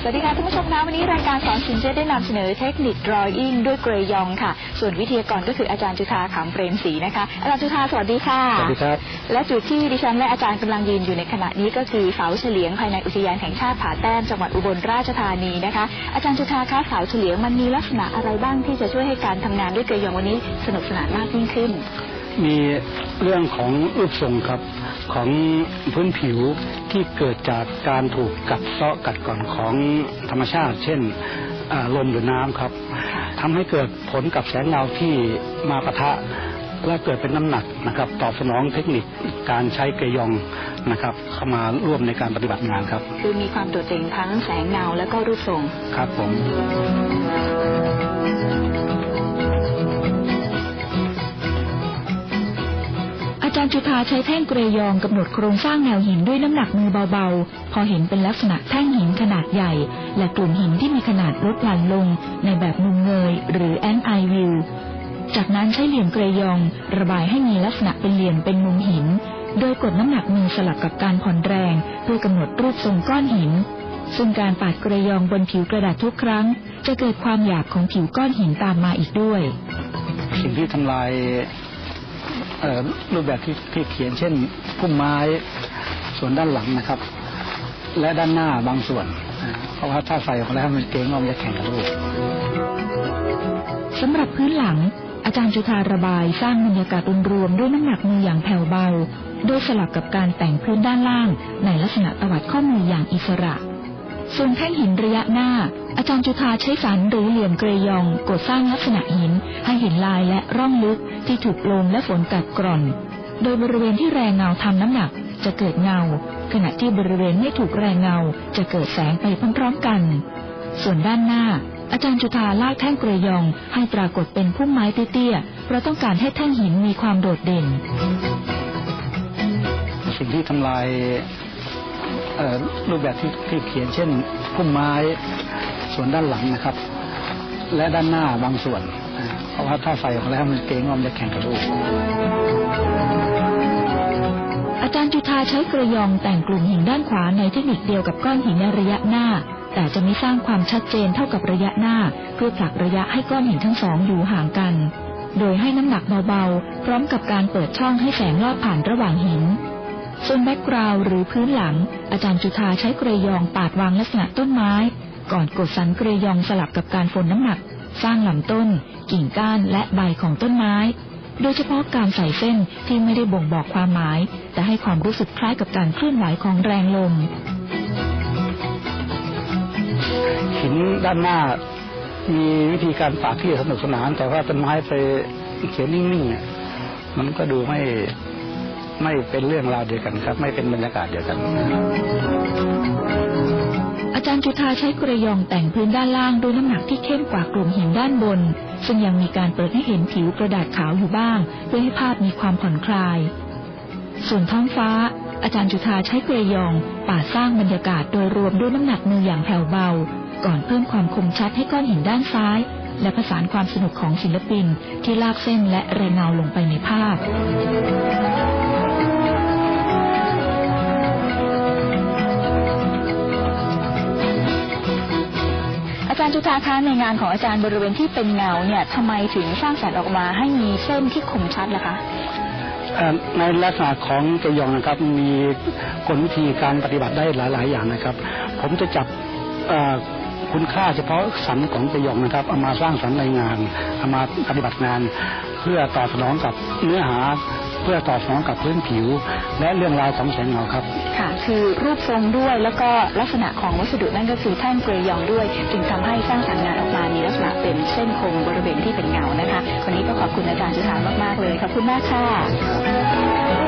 สวัสดีค่ะท่านผู้ชมคะวันนี้รายการสอนศิลป์จะได้นำเสนอเทคนิค drawing ด้วยเกรยองค่ะ ส่วนวิทยากรก็คืออาจารย์จุธาขำเปรมศรีนะคะ อาจารย์จุธาสวัสดีค่ะ สวัสดีครับ และจุดที่ดิฉันและอาจารย์กำลังยืนอยู่ในขณะนี้ก็คือเสาเฉลียงภายในอุทยานแห่งชาติผาแต้มจังหวัดอุบลราชธานีนะคะ อาจารย์จุธาคะเสาเฉลียงมันมีลักษณะอะไรบ้างที่จะช่วยให้การทำงานด้วยเกรยองวันนี้สนุกสนานมากยิ่งขึ้น มีเรื่องของรูปทรงครับ ของพื้นผิวที่เกิดจากการถูกกัดเซาะกัดก่อนของธรรมชาติ เช่นอ่าลมหรือน้ำครับทำให้เกิดผลกับแสงเงาที่มาปะทะและเกิดเป็นน้ำหนักนะครับตอบสนองเทคนิคการใช้เกยองนะครับ เข้ามาร่วมในการปฏิบัติงานครับ คือมีความโดดเด่นทั้งแสงเงาและก็รูปทรงครับผม จุธาใช้แท่งเกรยองกำหนดโครงสร้างแนวหินด้วยน้ำหนักมือเบาๆ พอเห็นเป็นลักษณะแท่งหินขนาดใหญ่ และกลุ่มหินที่มีขนาดลดหลั่นลง ในแบบมุมเงย หรือแอนไอวิว จากนั้นใช้เหลี่ยมเกรยอง ระบายให้มีลักษณะเป็นเหลี่ยมเป็นมุมหิน โดยกดน้ำหนักมือสลับกับการผ่อนแรง เพื่อกำหนดรูปทรงก้อนหิน ซึ่งการปาดเกรยองบนผิวกระดาษทุกครั้ง จะเกิดความหยาบของผิวก้อนหินตามมาอีกด้วย สิ่งที่ทำลาย รูปแบบที่ที่เขียนเช่นพุ่มไม้ส่วนด้านหลังนะครับ และด้านหน้าบางส่วน เพราะว่าถ้าใส่ออกแล้วมันเกรงว่ามันจะแข่งกับรูปสำหรับพื้นหลัง อาจารย์จุธาระบายสร้างบรรยากาศรวมๆด้วยน้ำหนักมืออย่างแผ่วเบา โดยสลับกับการแต่งพื้นด้านล่าง ในลักษณะตวัดข้อมืออย่างอิสระ ส่วนแท่งหินระยะหน้า อาจารย์จุธาใช้สันหรือเหลี่ยมเกรยองกดสร้างลักษณะหิน ให้เห็นลายและร่องลึกที่ถูกลมและฝนกัดกร่อน โดยบริเวณที่แรงเงาทำน้ำหนักจะเกิดเงา ขณะที่บริเวณไม่ถูกแรงเงาจะเกิดแสงไปพร้อมๆกัน ส่วนด้านหน้า อาจารย์จุธาลากแท่งเกรยองให้ปรากฏเป็นพุ่มไม้เตี้ยๆเพราะต้องการให้แท่งหินมีความโดดเด่นสิ่งที่ทำลาย รูปแบบที่ที่เขียนเช่นพุ่มไม้ส่วนด้านหลังนะครับ และด้านหน้าบางส่วน เพราะว่าถ้าใส่ออกแล้วมันเกรงว่ามันจะแข่งกับรูปอาจารย์จุธาใช้กระยองแต่งกลุ่มหินด้านขวาในเทคนิคเดียวกับก้อนหินในระยะหน้า แต่จะไม่สร้างความชัดเจนเท่ากับระยะหน้า เพื่อผลักระยะให้ก้อนหินทั้งสองอยู่ห่างกัน โดยให้น้ำหนักเบาๆ พร้อมกับการเปิดช่องให้แสงลอดผ่านระหว่างหิน ส่วนแบ็กกราวหรือพื้นหลัง อาจารย์จุธาใช้เกรยองปาดวางลักษณะต้นไม้ ก่อนกดสันเกรยองสลับกับการฝนน้ำหนัก สร้างลำต้น กิ่งก้านและใบของต้นไม้ โดยเฉพาะการใส่เส้นที่ไม่ได้บ่งบอกความหมาย แต่ให้ความรู้สึกคล้ายกับการเคลื่อนไหวของแรงลมหินด้านหน้ามีวิธีการปาดที่สนุกสนาน แต่ว่าต้นไม้ไปเขียนนิ่งๆมันก็ดูไม่ ไม่เป็นเรื่องราวเดียวกันครับ ไม่เป็นบรรยากาศเดียวกัน อาจารย์จุธาใช้กระยองแต่งพื้นด้านล่างด้วยน้ำหนักที่เข้มกว่ากลุ่มหินด้านบน ซึ่งยังมีการเปิดให้เห็นผิวกระดาษขาวอยู่บ้าง เพื่อให้ภาพมีความผ่อนคลาย ส่วนท้องฟ้า อาจารย์จุธาใช้กระยองป่าสร้างบรรยากาศโดยรวมด้วยน้ำหนักมืออย่างแผ่วเบา ก่อนเพิ่มความคมชัดให้ก้อนหินด้านซ้ายและผสานความสนุกของศิลปินที่ลากเส้นและแรงเงาลงไปในภาพ จารย์จุธาคะในงานของอาจารย์บริเวณที่เป็นเงาเนี่ยทำไมถึงสร้างสรรค์ออกมาให้มีเส้นที่คมชัดล่ะคะในลักษณะของเกยองนะครับมีกลวิธีการปฏิบัติได้หลาย ๆ อย่างนะครับ ผมจะจับคุณค่าเฉพาะสันของเกยองนะครับเอามาสร้างสรรค์ในงานเอามาปฏิบัติงาน เพื่อตอบสนองกับเนื้อหา พื่อตอบสนองกับพื้นผิว และเรื่องราวของแสงเงาครับ ค่ะ คือรูปทรงด้วยแล้วก็ลักษณะของวัสดุนั่นก็คือแท่งเกรยองด้วย จึงทำให้สร้างสรรค์งานออกมามีลักษณะเป็นเส้นคงบริเวณที่เป็นเงานะคะวันนี้ก็ขอบคุณอาจารย์จุฬามากๆเลยขอบคุณมากค่ะ